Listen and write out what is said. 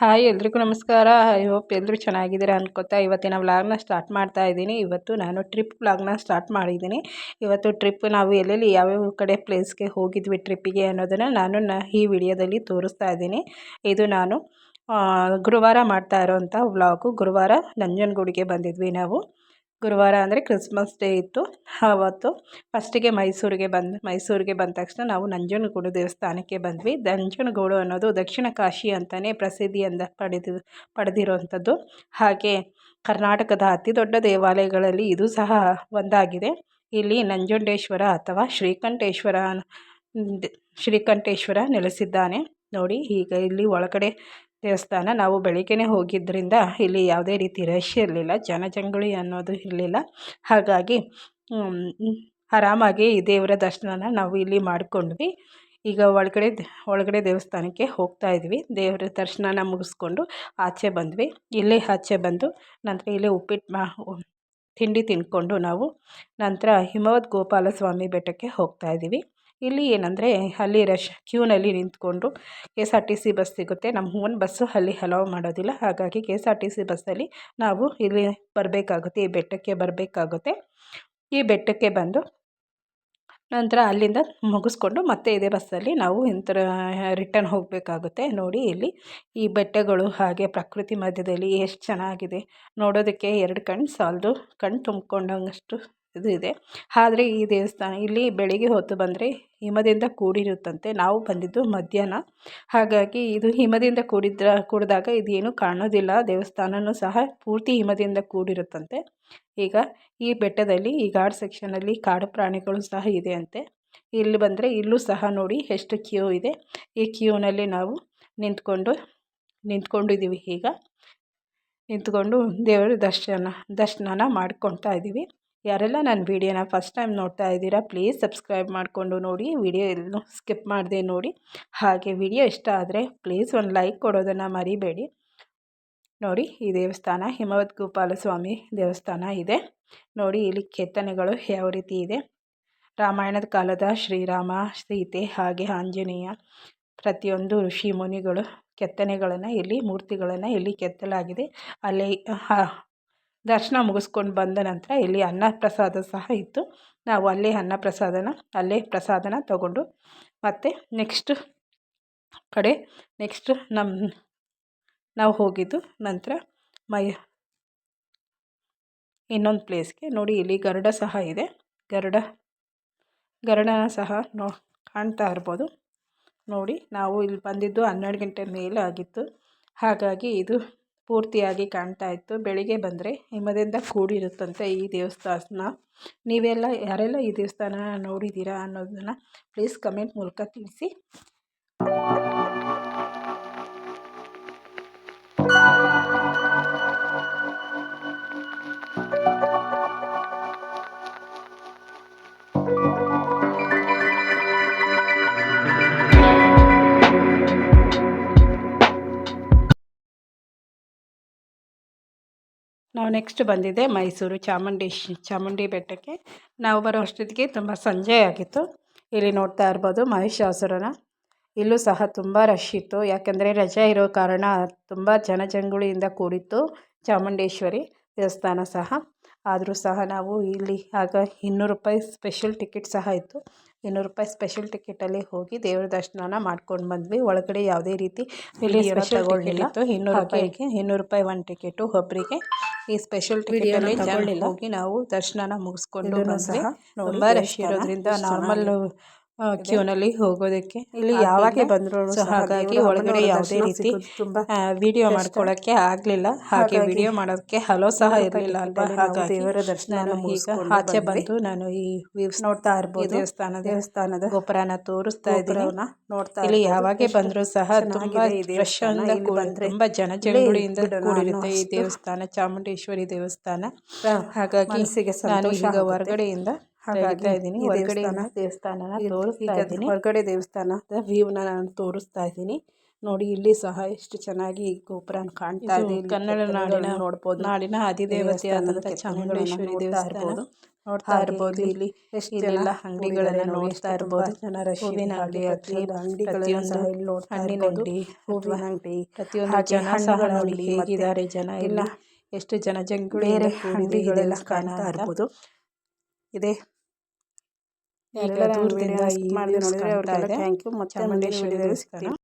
Hi, ಎಲ್ರಿಗೂ ನಮಸ್ಕಾರ. I hope ಎಲ್ಲರೂ ಚೆನ್ನಾಗಿದ್ದೀರಾ ಅನ್ಕೋತಾ ಇವತ್ತಿನ ವ್ಲಾಗ್ನ ಸ್ಟಾರ್ಟ್ ಮಾಡ್ತಾ ಇದ್ದೀನಿ. ಇವತ್ತು ನಾನು ಟ್ರಿಪ್ ವ್ಲಾಗ್ನ ಸ್ಟಾರ್ಟ್ ಮಾಡಿದ್ದೀನಿ. ಇವತ್ತು ಟ್ರಿಪ್ ನಾವು ಎಲ್ಲೆಲ್ಲಿ, ಯಾವ್ಯಾವ ಕಡೆ ಪ್ಲೇಸ್ಗೆ ಹೋಗಿದ್ವಿ ಟ್ರಿಪ್ಪಿಗೆ ಅನ್ನೋದನ್ನು ನಾನು ನ, ಈ ವಿಡಿಯೋದಲ್ಲಿ ತೋರಿಸ್ತಾ ಇದ್ದೀನಿ. ಇದು ನಾನು ಗುರುವಾರ ಮಾಡ್ತಾ ಇರೋವಂಥ ವ್ಲಾಗು. ಗುರುವಾರ ನಂಜನಗೂಡಿಗೆ ಬಂದಿದ್ವಿ ನಾವು. ಗುರುವಾರ ಅಂದರೆ ಕ್ರಿಸ್ಮಸ್ ಡೇ ಇತ್ತು. ಆವತ್ತು ಫಸ್ಟಿಗೆ ಮೈಸೂರಿಗೆ ಬಂದು, ಮೈಸೂರಿಗೆ ಬಂದ ತಕ್ಷಣ ನಾವು ನಂಜನಗೂಡು ದೇವಸ್ಥಾನಕ್ಕೆ ಬಂದ್ವಿ. ನಂಜನಗೂಡು ಅನ್ನೋದು ದಕ್ಷಿಣ ಕಾಶಿ ಅಂತಲೇ ಪ್ರಸಿದ್ಧಿಯಿಂದ ಪಡೆದು, ಪಡೆದಿರುವಂಥದ್ದು. ಹಾಗೆ ಕರ್ನಾಟಕದ ಅತಿ ದೊಡ್ಡ ದೇವಾಲಯಗಳಲ್ಲಿ ಇದು ಸಹ ಒಂದಾಗಿದೆ. ಇಲ್ಲಿ ನಂಜುಂಡೇಶ್ವರ ಅಥವಾ ಶ್ರೀಕಂಠೇಶ್ವರ ಶ್ರೀಕಂಠೇಶ್ವರ ನೆಲೆಸಿದ್ದಾನೆ. ನೋಡಿ, ಈಗ ಇಲ್ಲಿ ಒಳಗಡೆ ದೇವಸ್ಥಾನ. ನಾವು ಬೆಳಿಗ್ಗೆನೇ ಹೋಗಿದ್ದರಿಂದ ಇಲ್ಲಿ ಯಾವುದೇ ರೀತಿ ರಶ್ ಇರಲಿಲ್ಲ, ಜನಜಂಗುಳಿ ಅನ್ನೋದು ಇರಲಿಲ್ಲ. ಹಾಗಾಗಿ ಆರಾಮಾಗಿ ಈ ದೇವರ ದರ್ಶನನ ನಾವು ಇಲ್ಲಿ ಮಾಡಿಕೊಂಡ್ವಿ. ಈಗ ಒಳಗಡೆ ಒಳಗಡೆ ದೇವಸ್ಥಾನಕ್ಕೆ ಹೋಗ್ತಾ ಇದ್ವಿ. ದೇವರ ದರ್ಶನನ ಮುಗಿಸ್ಕೊಂಡು ಆಚೆ ಬಂದ್ವಿ. ಇಲ್ಲೇ ಆಚೆ ಬಂದು ನಂತರ ಇಲ್ಲೇ ಉಪ್ಪಿಟ್ಟು ಮಾ ತಿಂಡಿ ತಿಂದ್ಕೊಂಡು ನಾವು ನಂತರ ಹಿಮವದ್ ಗೋಪಾಲಸ್ವಾಮಿ ಬೆಟ್ಟಕ್ಕೆ ಹೋಗ್ತಾ ಇದ್ದೀವಿ. ಇಲ್ಲಿ ಏನಂದರೆ ಅಲ್ಲಿ ರಶ್ ಕ್ಯೂನಲ್ಲಿ ನಿಂತ್ಕೊಂಡು K S R T C bus ಸಿಗುತ್ತೆ. ನಮ್ಮ ಓನ್ ಬಸ್ಸು ಅಲ್ಲಿ ಹಲೋ ಮಾಡೋದಿಲ್ಲ. ಹಾಗಾಗಿ K S R T C ಬಸ್ಸಲ್ಲಿ ನಾವು ಇಲ್ಲಿ ಬರಬೇಕಾಗುತ್ತೆ, ಈ ಬೆಟ್ಟಕ್ಕೆ ಬರಬೇಕಾಗುತ್ತೆ. ಈ ಬೆಟ್ಟಕ್ಕೆ ಬಂದು ನಂತರ ಅಲ್ಲಿಂದ ಮುಗಿಸ್ಕೊಂಡು ಮತ್ತೆ ಇದೇ ಬಸ್ಸಲ್ಲಿ ನಾವು ಇಂಥರ ರಿಟರ್ನ್ ಹೋಗಬೇಕಾಗುತ್ತೆ. ನೋಡಿ ಇಲ್ಲಿ ಈ ಬೆಟ್ಟಗಳು ಹಾಗೆ ಪ್ರಕೃತಿ ಮಧ್ಯದಲ್ಲಿ ಎಷ್ಟು ಚೆನ್ನಾಗಿದೆ. ನೋಡೋದಕ್ಕೆ ಎರಡು ಕಣ್ಣು ಸಾಲದು, ಕಣ್ಣು ತುಂಬ್ಕೊಂಡಂಗಷ್ಟು ಇದು ಇದೆ. ಆದರೆ ಈ ದೇವಸ್ಥಾನ ಇಲ್ಲಿ ಬೆಳಿಗ್ಗೆ ಹೊತ್ತು ಬಂದರೆ ಹಿಮದಿಂದ ಕೂಡಿರುತ್ತಂತೆ. ನಾವು ಬಂದಿದ್ದು ಮಧ್ಯಾಹ್ನ. ಹಾಗಾಗಿ ಇದು ಹಿಮದಿಂದ ಕೂಡಿದ್ರ, ಕೂಡಿದಾಗ ಇದೇನು ಕಾಣೋದಿಲ್ಲ. ದೇವಸ್ಥಾನವೂ ಸಹ ಪೂರ್ತಿ ಹಿಮದಿಂದ ಕೂಡಿರುತ್ತಂತೆ. ಈಗ ಈ ಬೆಟ್ಟದಲ್ಲಿ, ಈ ಘಾಟ್ ಸೆಕ್ಷನಲ್ಲಿ ಕಾಡು ಪ್ರಾಣಿಗಳು ಸಹ ಇದೆ ಅಂತೆ. ಇಲ್ಲಿ ಬಂದರೆ ಇಲ್ಲೂ ಸಹ ನೋಡಿ ಎಷ್ಟು ಕ್ಯೂ ಇದೆ. ಈ ಕ್ಯೂನಲ್ಲಿ ನಾವು ನಿಂತ್ಕೊಂಡು, ನಿಂತ್ಕೊಂಡಿದ್ದೀವಿ ಈಗ. ನಿಂತ್ಕೊಂಡು ದೇವರ ದರ್ಶನ, ದರ್ಶನನ ಮಾಡ್ಕೊತಾ ಇದ್ದೀವಿ. ಯಾರೆಲ್ಲ ನನ್ನ ವೀಡಿಯೋನ ಫಸ್ಟ್ ಟೈಮ್ ನೋಡ್ತಾ ಇದ್ದೀರಾ, ಪ್ಲೀಸ್ ಸಬ್ಸ್ಕ್ರೈಬ್ ಮಾಡಿಕೊಂಡು ನೋಡಿ. ವಿಡಿಯೋ ಎಲ್ಲೂ ಸ್ಕಿಪ್ ಮಾಡದೆ ನೋಡಿ. ಹಾಗೆ ವಿಡಿಯೋ ಇಷ್ಟ ಆದರೆ ಪ್ಲೀಸ್ ಒಂದು ಲೈಕ್ ಕೊಡೋದನ್ನು ಮರಿಬೇಡಿ. ನೋಡಿ, ಈ ದೇವಸ್ಥಾನ ಹಿಮವದ್ ಗೋಪಾಲಸ್ವಾಮಿ ದೇವಸ್ಥಾನ ಇದೆ. ನೋಡಿ, ಇಲ್ಲಿ ಕೆತ್ತನೆಗಳು ಯಾವ ರೀತಿ ಇದೆ. ರಾಮಾಯಣದ ಕಾಲದ ಶ್ರೀರಾಮ, ಸೀತೆ ಹಾಗೆ ಆಂಜನೇಯ ಪ್ರತಿಯೊಂದು ಋಷಿ ಮುನಿಗಳು ಕೆತ್ತನೆಗಳನ್ನು ಇಲ್ಲಿ, ಮೂರ್ತಿಗಳನ್ನು ಇಲ್ಲಿ ಕೆತ್ತಲಾಗಿದೆ. ಅಲ್ಲಿ ದರ್ಶನ ಮುಗಿಸ್ಕೊಂಡು ಬಂದ ನಂತರ ಇಲ್ಲಿ ಅನ್ನ ಪ್ರಸಾದ ಸಹ ಇತ್ತು. ನಾವು ಅಲ್ಲೇ ಅನ್ನ ಪ್ರಸಾದನ, ಅಲ್ಲೇ ಪ್ರಸಾದನ ತಗೊಂಡು ಮತ್ತು ನೆಕ್ಸ್ಟ್ ಕಡೆ ನೆಕ್ಸ್ಟ್ ನಮ್ಮ ನಾವು ಹೋಗಿದ್ದು ನಂತರ ಮೈ, ಇನ್ನೊಂದು ಪ್ಲೇಸ್ಗೆ ನೋಡಿ ಇಲ್ಲಿ ಗರುಡ ಸಹ ಇದೆ. ಗರುಡ, ಗರುಡನ ಸಹ ನೋ, ಕಾಣ್ತಾ ಇರ್ಬೋದು. ನೋಡಿ, ನಾವು ಇಲ್ಲಿ ಬಂದಿದ್ದು ಹನ್ನೆರಡು ಗಂಟೆ ಮೇಲೆ ಆಗಿತ್ತು. ಹಾಗಾಗಿ ಇದು ಪೂರ್ತಿಯಾಗಿ ಕಾಣ್ತಾ ಇತ್ತು. ಬೆಳಿಗ್ಗೆ ಬಂದರೆ ಹಿಮದಿಂದ ಕೂಡಿರುತ್ತಂತೆ ಈ ದೇವಸ್ಥಾನ. ನೀವೆಲ್ಲ, ಯಾರೆಲ್ಲ ಈ ದೇವಸ್ಥಾನ ನೋಡಿದ್ದೀರಾ ಅನ್ನೋದನ್ನು ಪ್ಲೀಸ್ ಕಮೆಂಟ್ ಮೂಲಕ ತಿಳಿಸಿ. ನಾವು ನೆಕ್ಸ್ಟ್ ಬಂದಿದ್ದೆ ಮೈಸೂರು ಚಾಮುಂಡೇಶ್, ಚಾಮುಂಡಿ ಬೆಟ್ಟಕ್ಕೆ. ನಾವು ಬರೋ ಅಷ್ಟೊತ್ತಿಗೆ ತುಂಬ ಸಂಜೆ ಆಗಿತ್ತು. ಇಲ್ಲಿ ನೋಡ್ತಾ ಇರ್ಬೋದು ಮಹಿಷಾಸುರನ. ಇಲ್ಲೂ ಸಹ ತುಂಬ ರಶ್ ಇತ್ತು. ಯಾಕೆಂದರೆ ರಜೆ ಇರೋ ಕಾರಣ ತುಂಬ ಜನಜಂಗುಳಿಯಿಂದ ಕೂಡಿತ್ತು ಚಾಮುಂಡೇಶ್ವರಿ ದೇವಸ್ಥಾನ ಸಹ. ಆದರೂ ಸಹ ನಾವು ಇಲ್ಲಿ ಆಗ ಇನ್ನೂರು ರೂಪಾಯಿ ಸ್ಪೆಷಲ್ ಟಿಕೆಟ್ ಸಹ ಇತ್ತು. ಇನ್ನೂರು ರೂಪಾಯಿ ಸ್ಪೆಷಲ್ ಟಿಕೆಟಲ್ಲಿ ಹೋಗಿ ದೇವರ ದರ್ಶನನ ಮಾಡ್ಕೊಂಡು ಬಂದ್ವಿ. ಒಳಗಡೆ ಯಾವುದೇ ರೀತಿ ಇಲ್ಲಿ ಇತ್ತು. ಇನ್ನೂರು ರೂಪಾಯಿಗೆ ಇನ್ನೂರು ರೂಪಾಯಿ ಒಂದು ಟಿಕೆಟು ಒಬ್ಬರಿಗೆ ಈ ಸ್ಪೆಷಲ್ ಟಿಕೆಟಲ್ಲಿ ತಗೊಳ್ಳಿಲ್ಲ ಹೋಗಿ ನಾವು ದರ್ಶನನ ಮುಗಿಸ್ಕೊಂಡು ಸಹ ತುಂಬ ರಶ್ ಇರೋದ್ರಿಂದ ನಾರ್ಮಲ್ ಕ್ಯೂನಲ್ಲಿ ಹೋಗೋದಕ್ಕೆ. ಇಲ್ಲಿ ಯಾವಾಗ ಬಂದ್ರು ಹಾಗಾಗಿ ಒಳಗಡೆ ಯಾವುದೇ ರೀತಿ ವಿಡಿಯೋ ಮಾಡ್ಕೊಳಕ್ಕೆ ಆಗಲಿಲ್ಲ. ಹಾಗೆ ವಿಡಿಯೋ ಮಾಡೋಕ್ಕೆ ಹಲೋ ಸಹ ಇರಲಿಲ್ಲ ಅಲ್ವಾ? ಹಾಗಾಗಿ ದೇವರ ದರ್ಶನ ಈಗ ಆಚೆ ಬಂದು ನಾನು ಈ ವ್ಯೂಸ್ ನೋಡ್ತಾ ಇರ್ಬೋದು. ದೇವಸ್ಥಾನ ದೇವಸ್ಥಾನದ ಗೋಪುರನ ತೋರಿಸ್ತಾ ಇದ್ದೀನಿ. ನೋಡ್ತಾ ಇಲ್ಲಿ ಯಾವಾಗ ಬಂದ್ರು ಸಹ ತುಂಬಾ ತುಂಬಾ ಜನಜಂಗುಳಿಯಿಂದ ಕೂಡಿರುತ್ತೆ ಈ ದೇವಸ್ಥಾನ ಚಾಮುಂಡೇಶ್ವರಿ ದೇವಸ್ಥಾನ. ಹಾಗಾಗಿ ನಾನು ಈಗ ಹೊರಗಡೆಯಿಂದ ಇದ್ದೀನಿ. ಹೊರಗಡೆ ದೇವಸ್ಥಾನನ ತೋರಿಸ್ತಾ ಇದ್ದೀನಿ. ಹೊರಗಡೆ ದೇವಸ್ಥಾನದ ವ್ಯೂನ ನಾನು ತೋರಿಸ್ತಾ ಇದ್ದೀನಿ. ನೋಡಿ ಇಲ್ಲಿ ಸಹ ಎಷ್ಟು ಚೆನ್ನಾಗಿ ಗೋಪುರ ಕಾಣ್ತಾ ಇದೆ ಕನ್ನಡ ನಾಡಿನ ನೋಡ್ಬೋದು. ನಾಡಿನ ಅಧಿದೇವತೆ ಆದಂತ ಚಾಮುಂಡೇಶ್ವರಿ ದೇವಸ್ಥಾನ. ನೋಡ್ತಾ ಇರ್ಬೋದು. ಇಲ್ಲಿ ಎಷ್ಟೆಲ್ಲ ಇಲ್ಲೆಲ್ಲ ಅಂಗಡಿಗಳನ್ನ ನೋಡ್ತಾ ಇರ್ಬೋದು. ಜನ. ಹೂವಿನ ಅಂಗಡಿ ಆಗಲಿ ಅಂಗಡಿಗಳನ್ನ ಹಣ್ಣಿನ. ಅಂಗಡಿ ಹೂವಿನ ಅಂಗಡಿ ಪ್ರತಿಯೊಂದು ಜನ ಸಹ ನೋಡಿ ಹೇಗಿದ್ದಾರೆ ಜನ ಇಲ್ಲ ಎಷ್ಟು ಜನ ಜಂಗುಳಿ ಬೇರೆ ಅಂಗಡಿಗಳೆಲ್ಲ ಕಾಣ್ತಾ ಇರ್ಬೋದು. ಇದೆ. ಯಾರೆಲ್ಲ ದೂರದಿಂದ ಈ ಮಾಡಿದ್ರೆ ನೋಡಿದ್ರೆ ಅವ್ರಿಗೆಲ್ಲ ಥ್ಯಾಂಕ್ ಯು ಮತ್ತೆ ಮುಂದಿನ ವಿಡಿಯೋದಲ್ಲಿ ಸಿಗ್ತೀನಿ.